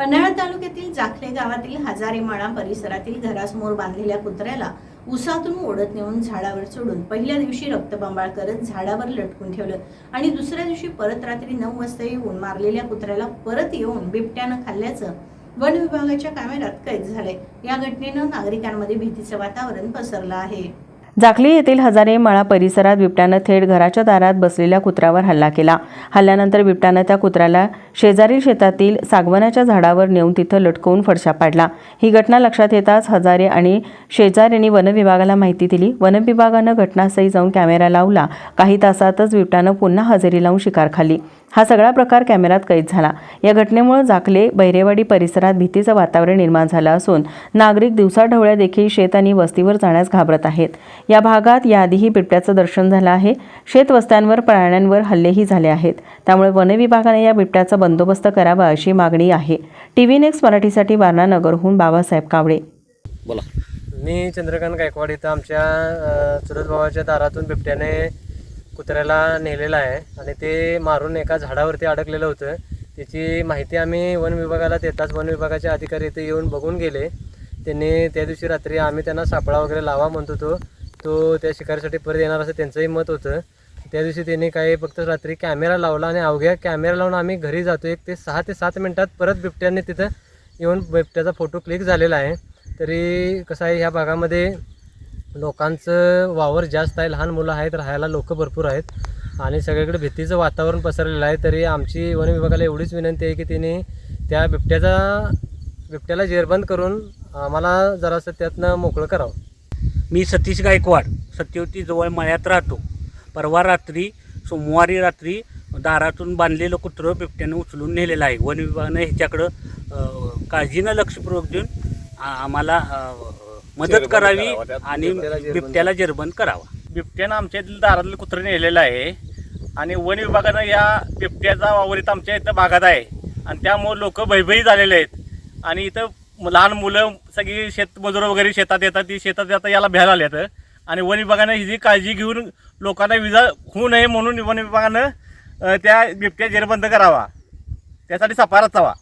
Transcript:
पन्हाळा तालुक्यातील जाखले गावातील हजारेमाळा परिसरातील घरासमोर बांधलेल्या कुत्र्याला उसातून ओढत नेऊन झाडावर चढून पहिल्या दिवशी रक्तबांबाळ करत झाडावर लटकून ठेवलं आणि दुसऱ्या दिवशी परत रात्री नऊ वाजता येऊन मारलेल्या कुत्र्याला परत येऊन बिबट्यानं खाल्ल्याचं वन विभागाच्या कॅमेऱ्यात कैद झालंय. या घटनेनं नागरिकांमध्ये भीतीचं वातावरण पसरलं आहे. जाखली येथील हजारे मळा परिसरात बिबट्यानं थेट घराच्या दारात बसलेल्या कुत्र्यावर हल्ला केला. हल्ल्यानंतर बिबट्यानं त्या कुत्र्याला शेजारील शेतातील सागवनाच्या झाडावर नेऊन तिथं लटकवून फडशा पाडला. ही घटना लक्षात येताच हजारे आणि शेजाऱ्यांनी वनविभागाला माहिती दिली. वनविभागानं घटनास्थळी जाऊन कॅमेरा लावला. काही तासातच बिबट्यानं पुन्हा हजेरी लावून शिकार खाली हा सगळा प्रकार कॅमेऱ्यात कैद झाला. या घटनेमुळे जाखले बैरेवाडी परिसरात भीतीचं वातावरण निर्माण झालं असून नागरिक दिवसाढवळ्या देखील शेत आणि वस्तीवर जाण्यास घाबरत आहेत. या भागात याआधीही बिबट्याचं दर्शन झालं आहे. शेत वस्त्यांवर प्राण्यांवर हल्लेही झाले आहेत. त्यामुळे वनविभागाने या बिबट्याचा बंदोबस्त करावा अशी मागणी आहे. टी व्ही नेक्स्ट मराठीसाठी वारणा नगरहून बाबासाहेब कावडे. बोला. मी चंद्रकांत गायकवाड इथं आमच्या अ, चुलत भावाच्या दारातून बिबट्याने कुत्र्याला नेलेलं आहे आणि ते मारून एका झाडावरती अडकलेलं होतं. त्याची माहिती आम्ही वन विभागाला देताच वन विभागाचे अधिकारी इथे येऊन बघून गेले. त्यांनी त्या दिवशी रात्री आम्ही त्यांना सापळा वगैरे लावा म्हणत होतो. तो त्या शिकारीसाठी परत येणार असं त्यांचंही मत होतं. त्या दिवशी त्यांनी काही फक्त रात्री कॅमेरा लावला आणि अवघ्या कॅमेरा लावून आम्ही घरी जातो. एक ते सहा ते सात मिनटात परत बिबट्याने तिथं येऊन बिबट्याचा फोटो क्लिक झालेला आहे. तरी कसं आहे ह्या भागामध्ये लोकांचं वावर जास्त आहे लहान मुलं आहेत राहायला लोक भरपूर आहेत. आणि सगळीकडे भीतीचं वातावरण पसरलेलं आहे तरी आमची वन विभागाला एवढीच विनंती आहे की तिने त्या बिबट्याचा बिबट्याला जेरबंद करून आम्हाला जरासं त्यातनं मोकळं करावं. मी सतीश गायकवाड सत्यवती जवळ मळ्यात राहतो. परवा रात्री सोमवारी रात्री दारातून बांधलेलं कुत्रं बिबट्यानं उचलून नेलेलं आहे. वन विभागानं ह्याच्याकडं काळजीनं लक्षपूर्वक देऊन आम्हाला मदत करावी आणि बिबट्याला जेरबंद करावा. बिबट्यानं आमच्या इथलं दारातलं कुत्रं नेलेलं आहे आणि वन विभागानं या बिबट्याचा वावर इथं आमच्या इथं भागात आहे. आणि त्यामुळे लोक भयभयी झालेले आहेत. आणि इथं लहान मुलं सगळी शेतमजूर वगैरे शेतात येतात. ती शेतात आता याला भ्यायला आल्यात आणि वन विभागानं ही जी काळजी घेऊन लोकांना विजा होऊ नये म्हणून वन विभागानं त्या बिबट्या जेरबंद करावा. त्यासाठी सफारा चावा